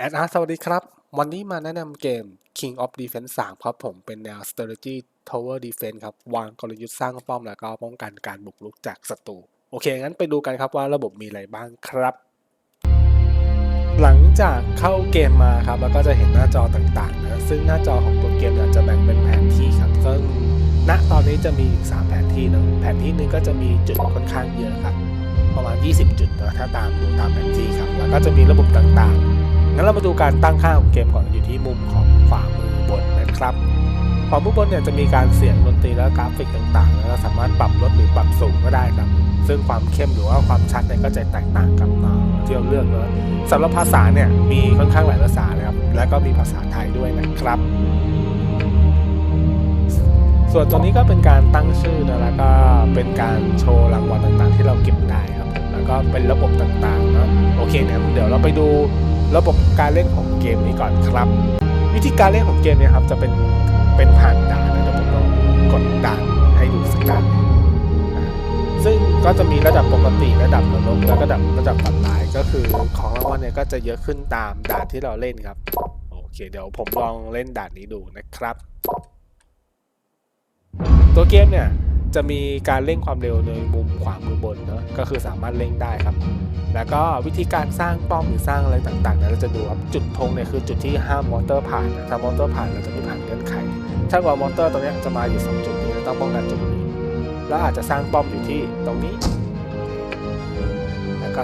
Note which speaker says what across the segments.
Speaker 1: แอดอาร์สวัสดีครับ วันนี้มาแนะนำเกม King of Defense 3 ครับผมเป็นแนว strategy tower defense ครับ วางกลยุทธ์สร้างป้อมแล้วก็ป้องกันการบุกรุกจากศัตรู โอเค งั้นไปดูกันครับว่าระบบมีอะไรบ้างครับ หลังจากเข้าเกมมาครับ แล้วก็จะเห็นหน้าจอต่างๆนะซึ่งหน้าจอของตัวเกมเนี่ยจะแบ่งเป็นแผนที่ครับซึ่งณตอนนี้จะมีอีก3แผนที่นะแผนที่หนึ่งก็จะมีจุดค่อนข้างเยอะครับ ประมาณ 20 จุดนะถ้าตามดูตามแผนที่ครับแล้วก็จะมีระบบต่างๆ งั้นเรามาดูการตั้งค่าของเกมก่อนอยู่ที่มุมของขวามือบนนะครับขวามือบนเนี่ยจะมีการเสียงดนตรีและกราฟิกต่างๆ แล้วเราสามารถปรับลดหรือปรับสูงก็ได้ครับ ซึ่งความเข้มหรือว่าความชัดเนี่ยก็จะแตกต่างกับที่เราเลือกเลยสำหรับภาษาเนี่ยมีค่อนข้างหลายภาษาเลยครับ แล้วก็มีภาษาไทยด้วยนะครับ ส่วนตัวนี้ก็เป็นการตั้งชื่อนะแล้วก็เป็นการโชว์รางวัลต่างๆ ที่เราเก็บได้ครับ แล้วก็เป็นระบบต่างๆเนาะโอเคเนี่ยเดี๋ยวเราไปดู ระบบการเล่นของเกมนี้ก่อนครับ วิธีการเล่นของเกมเนี่ยครับจะเป็นเป็นผ่านด่านนะเดี๋ยวผมลองกดด่านให้ดูสักด่านซึ่งก็จะมีระดับปกติระดับนรกแล้วก็ระดับระดับฝันร้ายก็คือของรางวัลเนี่ยก็จะเยอะขึ้นตามด่านที่เราเล่นครับโอเคเดี๋ยวผมลองเล่นด่านนี้ดูนะครับ ตัวเกมเนี่ย จะมีการเร่งความเร็วในมุมขวามือบนเนอะก็คือสามารถเร่งได้ครับ แล้วก็วิธีการสร้างป้อมหรือสร้างอะไรต่างๆเนี่ยเราจะดูครับจุดธงเนี่ยคือจุดที่ห้ามมอเตอร์ผ่านถ้ามอเตอร์ผ่านเราจะไม่ผ่านเงื่อนไข ถ้าว่ามอเตอร์ตรงนี้จะมาอยู่สองจุดนี้เราต้องป้องกันจุดนี้แล้วอาจจะสร้างป้อมอยู่ที่ตรงนี้ แล้วก็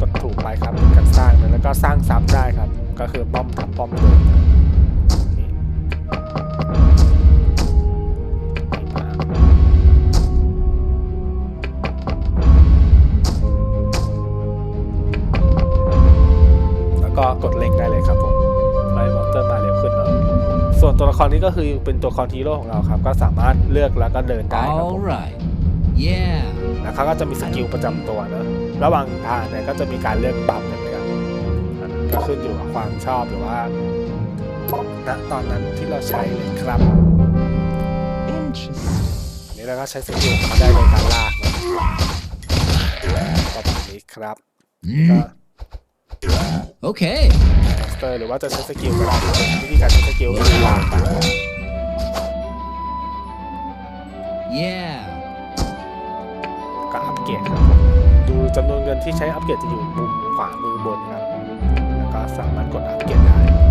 Speaker 1: กดถูกไปครับเป็นการสร้างนะแล้วก็สร้างซ้ำได้ครับ ก็คือป้อมทับป้อมเดิม ก็คือเป็นตัวละครฮีโร่ของเราครับ ก็สามารถเลือกแล้วก็เดินได้ครับผ
Speaker 2: All
Speaker 1: ม
Speaker 2: right. Yeah.
Speaker 1: แล้วเขาก็จะมีสกิลประจำตัวเนอะระหว่างทางเนี่ยก็จะมีการเลือกบัฟเหมือนกันก็ขึ้นอยู่กับความชอบหรือว่าณตอนนั้นที่เราใช้เลยครับ
Speaker 3: Interesting.
Speaker 1: อันนี้เราก็ใช้สกิลของเขาได้ในการลากเนอะประมาณนี้ครับก็
Speaker 2: Okay.
Speaker 1: มอนสเตอร์หรือว่าจะใช้สกิลก็ได้วิธีการใช้สกิลก็คือลากไป
Speaker 2: Yeah.
Speaker 1: ก็อัปเกรดครับดูจำนวนเงินที่ใช้อัปเกรดจะอยู่มุมขวามือบนครับ แล้วก็สามารถกดอัปเกรดได้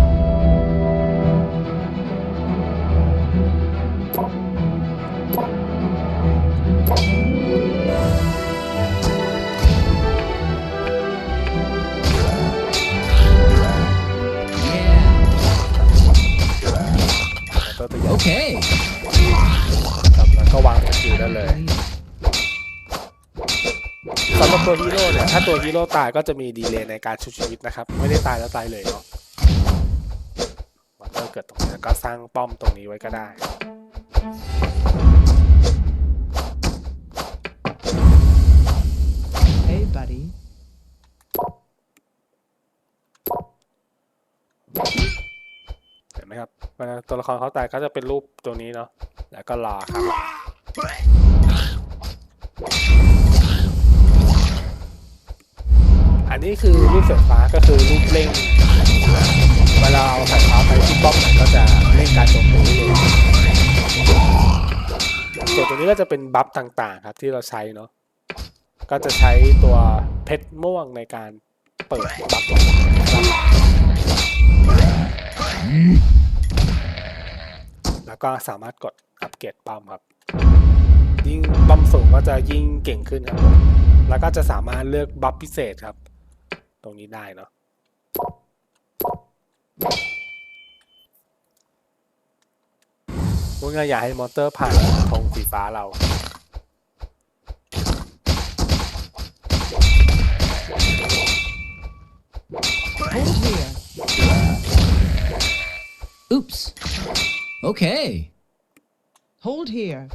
Speaker 1: ตัวฮีโร่เนี่ยถ้าตัวฮีโร่ตายก็จะมีดีเลย์ในการชุบชีวิตนะครับ ไม่ได้ตายแล้วตายเลยเนาะมันก็เกิดตรงนี้แล้วก็สร้างป้อมตรงนี้ไว้ก็ได้
Speaker 3: Hey, buddy.
Speaker 1: เห็นไหมครับเวลาตัวละครเขาตายก็จะเป็นรูปตัวนี้เนาะแล้วก็รอครับ อั นี้คือรูปสายฟ้าก็คือรูปเร่งเวลาเอาสายฟ้าไปที่ป้อมไหนก็จะเร่งการโจมตีเลยส่วนตัวนี้ก็จะเป็นบัฟต่างๆ ครับที่เราใช้เนาะก็จะใช้ตัวเพชรม่วงในการเปิดบัฟต่างๆนะครับแล้วก็สามารถกดอัปเกรดป้อมครับ ยิ่งป้อมสูงก็จะยิ่งเก่งขึ้นครับ แล้วก็จะสามารถเลือกบัฟพิเศษครับ ตรงนี้ได้เนาะพูดง่าอยากให้มอเตอร์ผ่านธงสีฟ้าเรา
Speaker 3: Hold here.
Speaker 2: Oops. Okay.
Speaker 3: Hold here.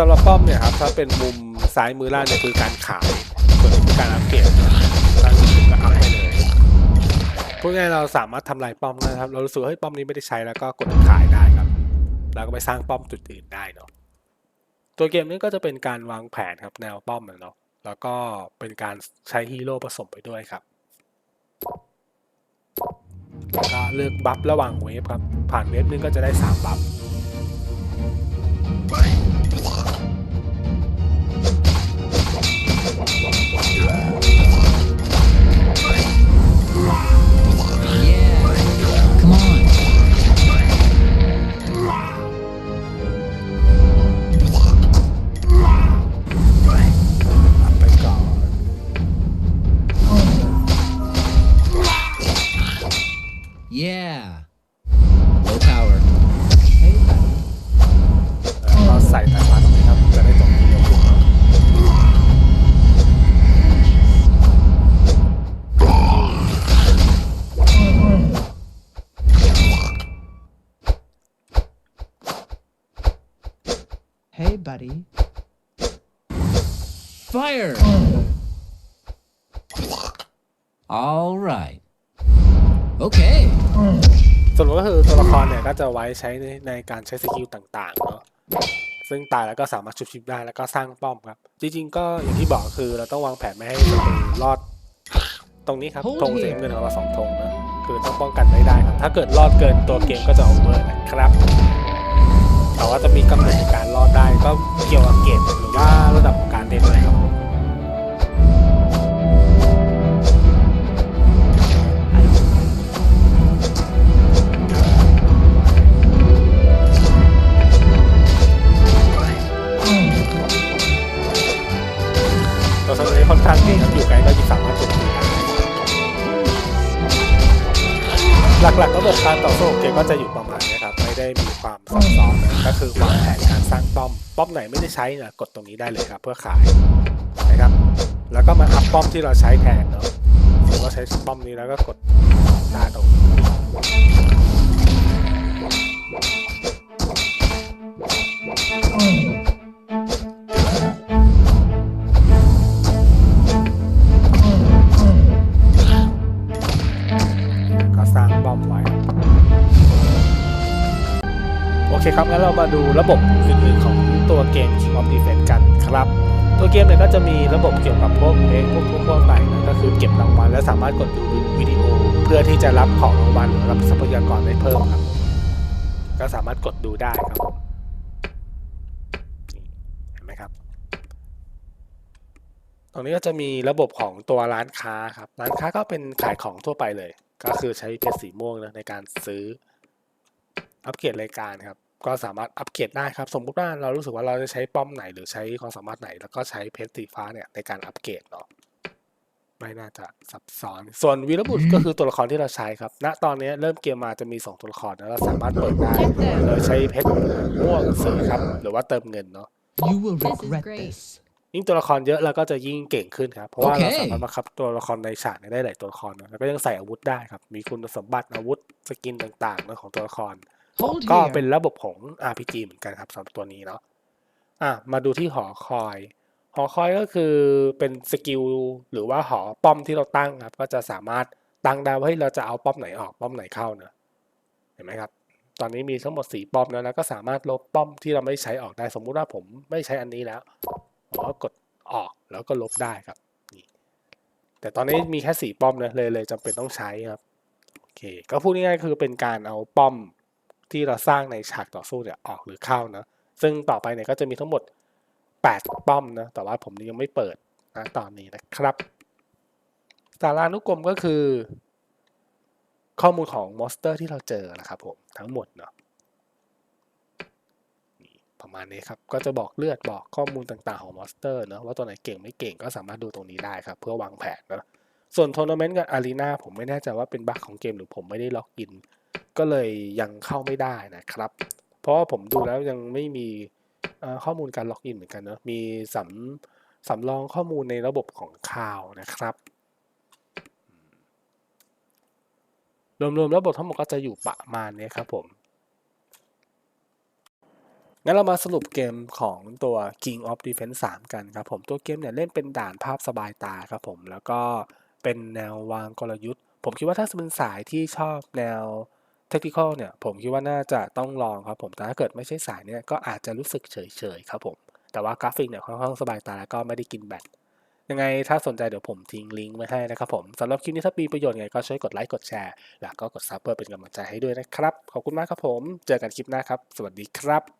Speaker 1: สำหรับป้อมเนี่ยครับถ้าเป็นมุมซ้ายมือล่างเนี่ยคือการขายส่วนนี้คือการอัปเกรดตั้งจุดก็อัพไปเลยพูดง่ายเราสามารถทำลายป้อมได้ครับ เรารู้สึกเฮ้ยป้อมนี้ไม่ได้ใช้แล้วก็กดขายได้ครับ แล้วก็ไปสร้างป้อมจุดอื่นได้เนาะตัวเกมนี้ก็จะเป็นการวางแผนครับแนวป้อมเนาะแล้วก็เป็นการใช้ฮีโร่ผสมไปด้วยครับแล้วก็เลือกบัฟระหว่างเวฟครับ ผ่านเวฟนึงก็จะได้ 3 บัฟ
Speaker 3: Hey, buddy.
Speaker 2: Fire. All right. Okay.
Speaker 1: สรุปก็คือตัวละครเนี่ยก็จะไว้ใช้ในในการใช้สกิลต่างๆเนาะซึ่งตายแล้วก็สามารถชุบชิปได้แล้วก็สร้างป้อมครับ จริงๆ ก็อย่างที่บอกคือเราต้องวางแผนไม่ให้ศัตรูรอด ตรงนี้ครับ
Speaker 3: Hold
Speaker 1: ธงสี
Speaker 3: here
Speaker 1: น้ำเงินของเราสองธงนะคือต้องป้องกันไม่ได้ครับ ถ้าเกิดรอดเกินตัวเกมก็จะโอเวอร์นะครับ แต่ว่าจะมีกำหนดในการรอดได้ก็เกี่ยวกับเกมหรือว่าระดับของการเล่นเลยครับตัวสมุนค่อนข้างดีครับอยู่ไกลก็ หลักๆระบบการต่อสู้ของเกมก็จะอยู่ประมาณนี้ครับไม่ได้มีความซับซ้อนนะก็คือวางแผนการสร้างป้อมป้อมไหนไม่ได้ใช้นะกดตรงนี้ได้เลยครับ เพื่อขายนะครับ แล้วก็มาอัพป้อมที่เราใช้แทนเนาะสมมติเราใช้ป้อมนี้แล้วก็กดตาตรง เคครับ งั้นเรามาดูระบบอื่นๆของตัวเกม King of Defense กันครับ ตัวเกมเนี่ยก็จะมีระบบเกี่ยวกับพวกเพลงพวกพวกพวกไปนะก็คือเก็บรางวัลและสามารถกดดูวิดีโอ เพื่อที่จะรับของรางวัลหรือรับทรัพยากรได้เพิ่มครับ ก็สามารถกดดูได้ครับเห็นไหมครับ ตรงนี้ก็จะมีระบบของตัวร้านค้าครับ ร้านค้าก็เป็นขายของทั่วไปเลย ก็คือใช้เพชรสีม่วงนะในการซื้ออัปเกรดรายการครับ ก็สามารถอัปเกรดได้ครับ สมมุติว่าเรารู้สึกว่าเราจะใช้ป้อมไหน หรือใช้ความสามารถไหน แล้วก็ใช้เพชรสีฟ้าเนี่ยในการอัปเกรดเนาะไม่น่าจะซับซ้อน ส่วนวีรบุตรก็คือตัวละครที่เราใช้ครับ ณ ตอนนี้เริ่มเกมมาจะมี 2 ตัวละครนะเราสามารถเปิดได้โดยใช้เพชรม่วงซื้อครับ หรือว่าเติมเงินเนาะ
Speaker 3: You will
Speaker 4: This is
Speaker 3: regret
Speaker 4: great.
Speaker 3: this.
Speaker 1: ยิ่งตัวละครเยอะเราก็จะยิ่งเก่งขึ้นครับ เพราะว่า
Speaker 2: โอเค
Speaker 1: เราสามารถบังคับตัวละครในฉากเนี่ยได้หลายตัวละครนะแล้วก็ยังใส่อาวุธได้ครับ มีคุณสมบัติอาวุธสกินต่างๆนะของตัวละคร
Speaker 3: Hold
Speaker 1: ก็เป็นระบบของ RPG เหมือนกันครับสำหรับตัวนี้เนาะอะมาดูที่หอคอย หอคอยก็คือเป็นสกิลหรือว่าหอป้อมที่เราตั้งครับ ก็จะสามารถตั้งได้ว่าเฮ้เราจะเอาป้อมไหนออกป้อมไหนเข้าเนอะเห็นไหมครับ ตอนนี้มีทั้งหมดสี่ป้อมแล้วแล้วก็สามารถลบป้อมที่เราไม่ใช้ออกได้ สมมุติว่าผมไม่ใช้อันนี้แล้วผมก็กดออกแล้วก็ลบได้ครับนี่แต่ตอนนี้มีแค่สี่ป้อมนะเลยเลยจำเป็นต้องใช้ครับโอเคก็พูดง่ายๆคือเป็นการเอาป้อม ที่เราสร้างในฉากต่อสู้เนี่ยออกหรือเข้านะซึ่งต่อไปเนี่ยก็จะมีทั้งหมด 8 ป้อมนะแต่ว่าผมยังไม่เปิดนะตอนนี้นะครับสารานุกรมก็คือ ข้อมูลของมอนสเตอร์ที่เราเจอนะครับผมทั้งหมดเนาะประมาณนี้ครับก็จะบอกเลือดบอกข้อมูลต่างๆของมอนสเตอร์เนอะว่าตัวไหนเก่งไม่เก่งก็สามารถดูตรงนี้ได้ครับ เพื่อวางแผนเนะส่วนทัวร์นาเมนต์กับอารีนาผมไม่แน่ใจว่าเป็นบั๊กของเกมหรือผมไม่ได้ล็อกอิน ก็เลยยังเข้าไม่ได้นะครับ เพราะว่าผมดูแล้วยังไม่มีข้อมูลการล็อกอินเหมือนกันเนอะมีสำสำรองข้อมูลในระบบของข่าวนะครับ รวมๆระบบทั้งหมดก็จะอยู่ประมาณนี้ครับผมงั้นเรามาสรุปเกมของตัว King of Defense 3 กันครับผมตัวเกมเนี่ยเล่นเป็นด่านภาพสบายตาครับผม แล้วก็เป็นแนววางกลยุทธ์ ผมคิดว่าถ้าเป็นสายที่ชอบแนว เทคนิคเนี่ยผมคิดว่าน่าจะต้องลองครับผมแต่ถ้าเกิดไม่ใช่สายเนี่ยก็อาจจะรู้สึกเฉยๆครับผมแต่แต่ว่ากราฟิกเนี่ยค่อนข้างสบายตาแล้วก็ไม่ได้กินแบตยังไงถ้าสนใจเดี๋ยวผมทิ้งลิงก์ไว้ให้นะครับผมสำหรับคลิปนี้ถ้ามีประโยชน์ไงก็ช่วยกดไลค์กดแชร์ แล้วก็กดซับเพื่อเป็นกำลังใจให้ด้วยนะครับ ขอบคุณมากครับผม เจอกันคลิปหน้าครับ สวัสดีครับ